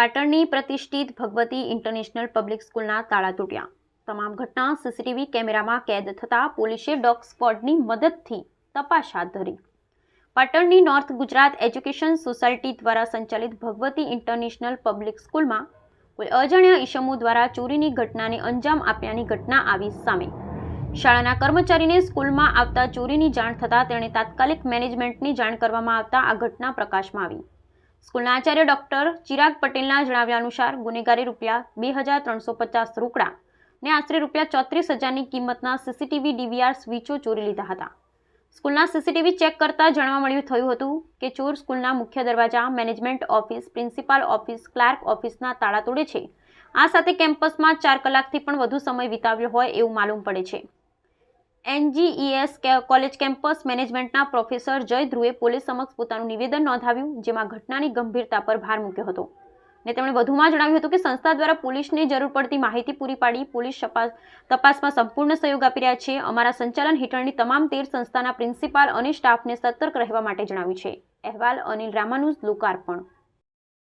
પાટણની પ્રતિષ્ઠિત Bhagwati international public સ્કૂલના તાળા તૂટ્યા. તમામ ઘટના સીસીટીવી કેમેરામાં કેદ થતાં પોલીસે ડોગ સ્ક્વોડની મદદથી તપાસ હાથ ધરી. પાટણની નોર્થ ગુજરાત એજ્યુકેશન સોસાયટી દ્વારા સંચાલિત ભગવતી ઇન્ટરનેશનલ પબ્લિક સ્કૂલમાં કોઈ અજાણ્યા ઈશમો દ્વારા ચોરીની ઘટનાને અંજામ આપ્યાની ઘટના આવી સામે. શાળાના કર્મચારીને સ્કૂલમાં આવતા ચોરીની જાણ થતાં તેણે તાત્કાલિક મેનેજમેન્ટની જાણ કરવામાં આવતા આ ઘટના પ્રકાશમાં આવી. સ્કૂલના આચાર્ય ડોક્ટર ચિરાગ પટેલના જણાવ્યા અનુસાર ગુનેગારે રૂપિયા બે હજાર ત્રણસો પચાસ રોકડા ને આશરે રૂપિયા ચોત્રીસ હજારની કિંમતના સીસીટીવી ડીવીઆર સ્વીચો ચોરી લીધા હતા. સ્કૂલના સીસીટીવી ચેક કરતા જાણવા મળ્યું થયું હતું કે ચોર સ્કૂલના મુખ્ય દરવાજા, management office, principal office, clerk ઓફિસના તાળા તોડે છે. આ સાથે કેમ્પસમાં ચાર કલાકથી પણ વધુ સમય વિતાવ્યો હોય એવું માલુમ પડે છે. એનજીઈએસ કોલેજ કેમ્પસ મેનેજમેન્ટના પ્રોફેસર જય ધ્રુવે પોલીસ સમક્ષ પોતાનું નિવેદન નોંધાવ્યું, જેમાં ઘટનાની ગંભીરતા પર ભાર મૂક્યો હતો. ને તેમણે વધુમાં જણાવ્યું હતું કે સંસ્થા દ્વારા પોલીસને જરૂર પડતી માહિતી પૂરી પાડી, પોલીસ તપાસ તપાસમાં સંપૂર્ણ સહયોગ આપી રહ્યા છે. અમારા સંચાલન હેઠળની તમામ તેર સંસ્થાના પ્રિન્સિપાલ અને સ્ટાફને સતર્ક રહેવા માટે જણાવ્યું છે. અહેવાલ અનિલ રામાનુજ લોકાર્પણ.